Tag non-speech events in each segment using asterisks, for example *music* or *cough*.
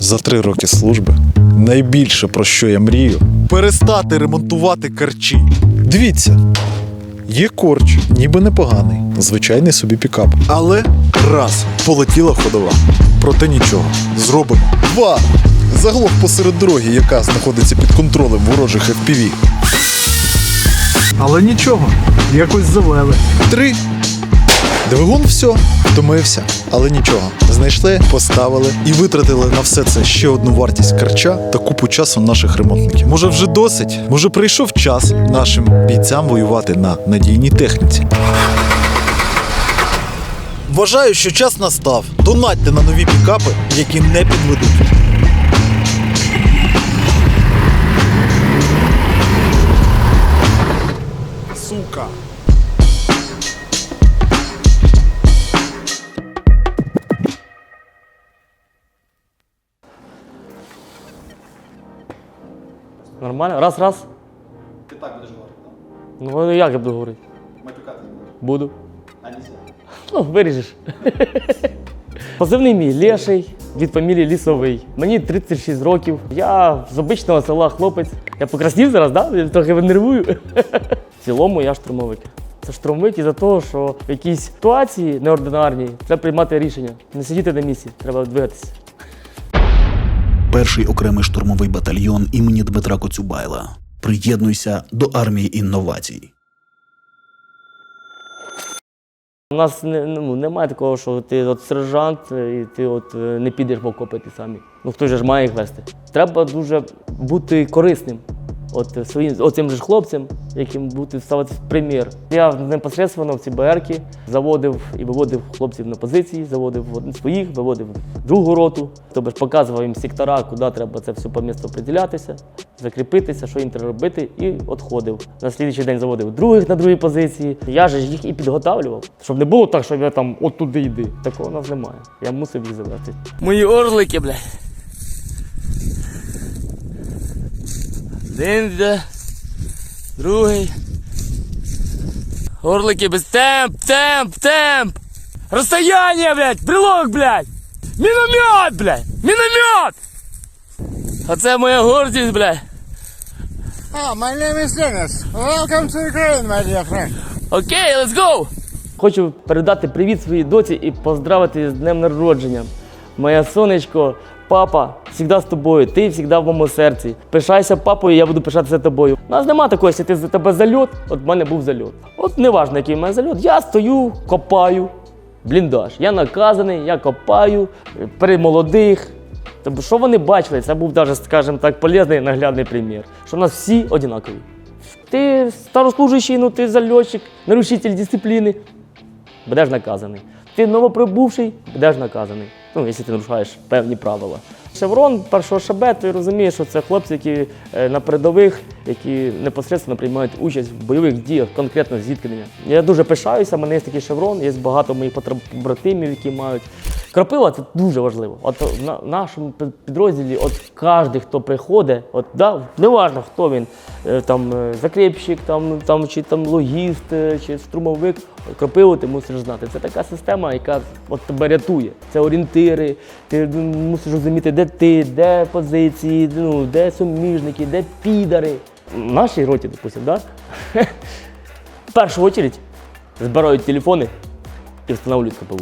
За три роки служби найбільше про що я мрію перестати ремонтувати карчі. Дивіться, є корч, ніби непоганий, звичайний собі пікап. Але раз полетіла ходова. Проте нічого. Зробимо. Два. Заглох посеред дороги, яка знаходиться під контролем ворожих FPV. Але нічого, якось завели. Три. Двигун все, втомився, але нічого. Знайшли, поставили і витратили на все це ще одну вартість карча та купу часу наших ремонтників. Може, вже досить? Може, прийшов час нашим бійцям воювати на надійній техніці. Вважаю, що час настав. Донатьте на нові пікапи, які не підведуть. Сука. Нормально? Раз, раз. Ти так будеш говорити, так? Ну як я буду говорити? Матюкати не будеш. Буду. А нельзя. Ну, виріжеш. Позивний мій Леший від фамілії Лісовий. Мені 36 років. Я з обичного села хлопець. Я покраснів зараз, да? Я трохи нервую. В цілому я штурмовик. Це штурмовик із-за того, що в якійсь ситуації неординарній треба приймати рішення. Не сидіти на місці, треба двигатися. Перший окремий штурмовий батальйон імені Дмитра Коцюбайла. Приєднуйся до армії інновацій. У нас не, ну, немає такого, що ти от сержант і ти от е, не підеш в окопи ти самі. Ну хто ж має вести. Треба дуже бути корисним. От своїм оцим же хлопцям, яким бути ставити в примір. Я непосередньо в ці БРки заводив і виводив хлопців на позиції, заводив своїх, виводив другу роту. Тобто показував їм сектора, куди треба це все по місту приділятися, закріпитися, що їм треба робити, і відходив. На слідчий день заводив других на другі позиції. Я ж їх і підготавлював, щоб не було так, що я там от туди йди. Такого у нас немає. Я мусив їх завести. Мої орлики, бля. Один йде, другий. Орлики без темп, темп, темп. Розстояние, блядь, брелок, блядь. Міномет, блядь, міномет. А це моя гордість, блядь. Ah, my name is Dennis. Welcome to Ukraine, my dear friend. Окей, let's go! Хочу передати привіт своїй доці і поздравити з днем народження. Моя сонечко, папа, завжди з тобою, ти завжди в моєму серці. Пишайся папою, я буду пишатися тобою. У нас нема такої, що ти за тебе зальот, от в мене був зальот. От не важливо, який в мене зальот. Я стою, копаю, бліндаж. Я наказаний, я копаю при молодих. Тобто, що вони бачили, це був навіть, скажімо так, полезний наглядний примір. Що в нас всі однакові. Ти старослужащий, ну ти зальотчик, нарушитель дисципліни, будеш наказаний. Ти новоприбувший, будеш наказаний. Ну, якщо ти нарушаєш певні правила. Шеврон першого шабе, ти розумієш, що це хлопці, які е, на передових, які непосередньо приймають участь в бойових діях, конкретно зіткнення. Я дуже пишаюся, в мене є такий шеврон, є багато моїх братимів, які мають. Кропива це дуже важливо. От на нашому підрозділі, от кожен, хто приходить, от да, неважно хто він, е, там е, закріпщик, там, там чи там логіст, е, чи струмовик, кропиву ти мусиш знати. Це така система, яка от тебе рятує. Це орієнтири, ти мусиш розуміти, де ти, де позиції, ну, де суміжники, де підари. В нашій роті, допустимо, да? *laughs* в першу очередь збирають телефони і встановлюють КПУ.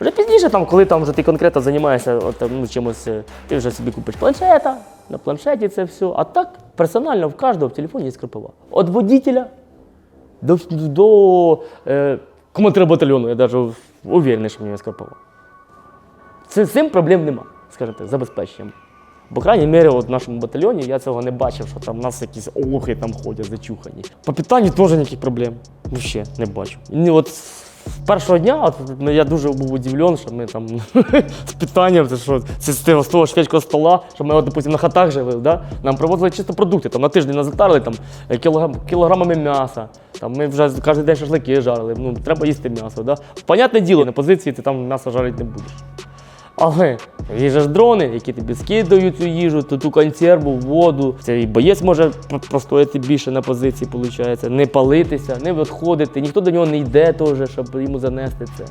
Вже пізніше, там, коли там вже ти конкретно займаєшся от, ну, чимось, е, ти вже собі купиш планшета, на планшеті це все. А так персонально в кожного в телефоні є скрипова. Від водителя до, до е, командира батальйону, я навіть уверений, що в нього є скрипова. Це, цим проблем нема, скажімо так, забезпеченням. По крайній мірі, от в нашому батальйоні я цього не бачив, що там в нас якісь олухи там ходять зачухані. По питанню теж ніяких проблем. Ще не бачу. І от першого дня от, ну, я дуже був удивлен, що ми там *laughs* з питанням, що це з того, шведського стола, що ми, от, допустим, на хатах жили, да? нам привозили чисто продукти. Там на тиждень нас затарили там, е, кілограм, кілограмами м'яса. Там, ми вже кожен день шашлики жарили. Ну, треба їсти м'ясо. Да? Понятне діло, на позиції ти там м'ясо жарити не будеш. Але є ж дрони, які тобі скидають цю їжу, ту, ту консерву, воду. Це і боєць може простояти більше на позиції, виходить, не палитися, не відходити, ніхто до нього не йде теж, щоб йому занести це.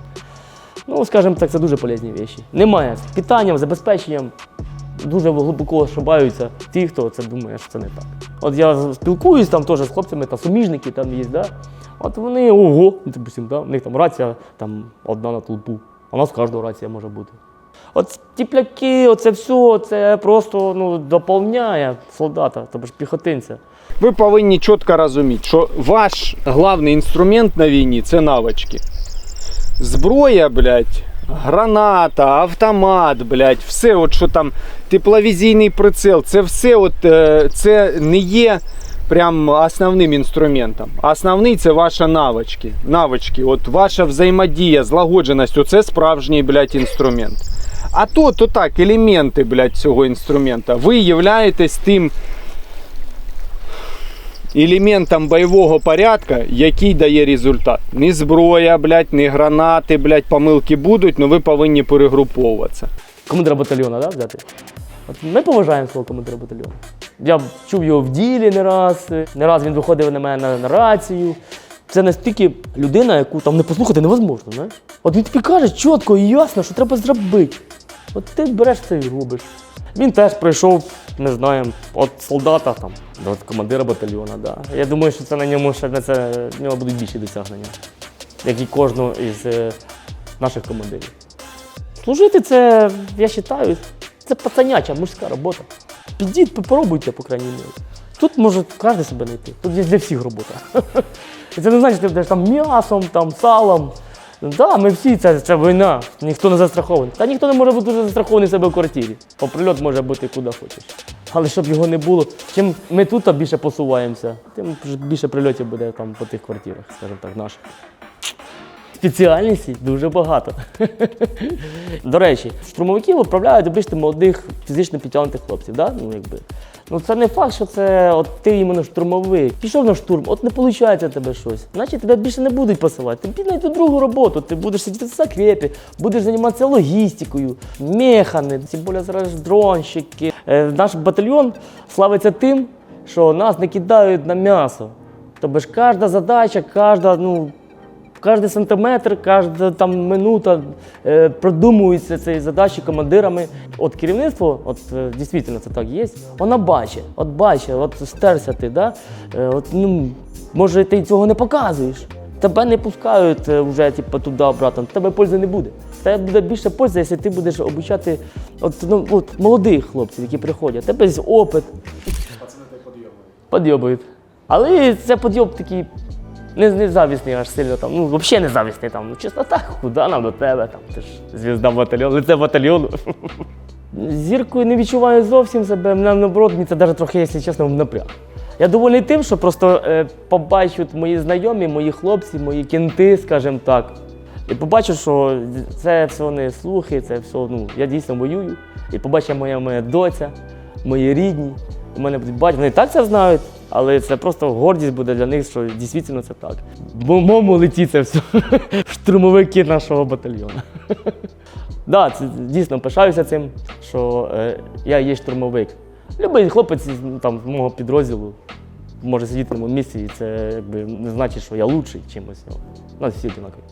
Ну, скажімо так, це дуже полезні речі. Немає з питанням, забезпеченням. Дуже глибоко ошибаються ті, хто це думає, що це не так. От я спілкуюсь там теж з хлопцями, там суміжники там є, да? От вони ого, ну, допустим, да? у них там рація там одна на толпу, а у нас кожного рація може бути. От тіпляки, оце все, це просто ну, доповняє солдата, тобто піхотинця. Ви повинні чітко розуміти, що ваш головний інструмент на війні це навички. Зброя, блядь, граната, автомат, блядь, все, от що там, тепловізійний прицел, це все от, е, це не є прям основним інструментом. Основний це ваші навички. Навички, от ваша взаємодія, злагодженість, оце справжній, блядь, інструмент. А то, то так, елементи, блядь, цього інструмента. Ви являєтесь тим елементом бойового порядка, який дає результат. Ні зброя, блядь, ні гранати, блядь, помилки будуть, але ви повинні перегруповуватися. командира батальйону, да, взяти. От ми поважаємо свого командира батальйону. Я чув його в ділі не раз, не раз він виходив на мене на, рацію. Це настільки людина, яку там не послухати невозможно. Знаєш? От він тобі каже чітко і ясно, що треба зробити. От ти береш це і робиш. Він теж пройшов, не знаю, від солдата там, до командира батальйону. Да. Я думаю, що це на ньому ще на це в нього будуть більші досягнення, як і кожного із е, наших командирів. Служити це, я вважаю, це пацаняча мужська робота. Підіть, попробуйте, по крайній мірі. Тут може кожен себе знайти. Тут є для всіх робота. *laughs* Це не значить, що ти будеш там м'ясом, там, салом. Так, да, ми всі, це, це війна, ніхто не застрахований. Та ніхто не може бути застрахований застрахований себе в квартирі. Бо прильот може бути куди хочеш. Але щоб його не було, чим ми тут більше посуваємося, тим більше прильотів буде там по тих квартирах, скажімо так, наших. Спеціальностей дуже багато. *laughs* До речі, штурмовиків управляють обично молодих фізично підтягнутих хлопців. Да? Ну, якби. ну це не факт, що це от ти іменно штурмовик. Пішов на штурм, от не виходить тебе щось. Значить тебе більше не будуть посилати. Ти підеш другу роботу, ти будеш сидіти в закрепі, будеш займатися логістикою, механи, тим більше зараз дронщики. Е, наш батальйон славиться тим, що нас не кидають на м'ясо. Тобто ж кожна задача, кожна, ну, Кожен сантиметр, кожна там минута е, продумується цієї задачі командирами. От керівництво, от е, дійсно це так є, вона бачить, от бачить, от стерся ти, да? е, от, ну, може ти цього не показуєш. Тебе не пускають е, вже типу, туди обратно, тебе пользи не буде. Тебе буде більше пользи, якщо ти будеш обучати от, ну, от, молодих хлопців, які приходять. Тебе є опит. Подйобують. Але це подйоб такий не, не завісний аж сильно там. Ну, взагалі не завісний там. Ну, чесно так, куди нам до тебе? Там, ти ж звізда батальйону, лице батальйону. Зіркою не відчуваю зовсім себе. Мене наоборот, мені це навіть трохи, якщо чесно, напряг. Я довольний тим, що просто е, побачать мої знайомі, мої хлопці, мої кінти, скажімо так. І побачу, що це все не слухи, це все, ну, я дійсно воюю. І побачить моя моя доця, мої рідні. У мене будуть батьки. Вони так це знають, але це просто гордість буде для них, що дійсно це так. Бо в моєму лиці це все *laughs* штурмовики нашого батальйону. *laughs* Да, це дійсно пишаюся цим, що е, я є штурмовик. Любий хлопець ну, там, з мого підрозділу може сидіти на моєму місці, і це якби не значить, що я лучший чимось. У нас всі одинакові.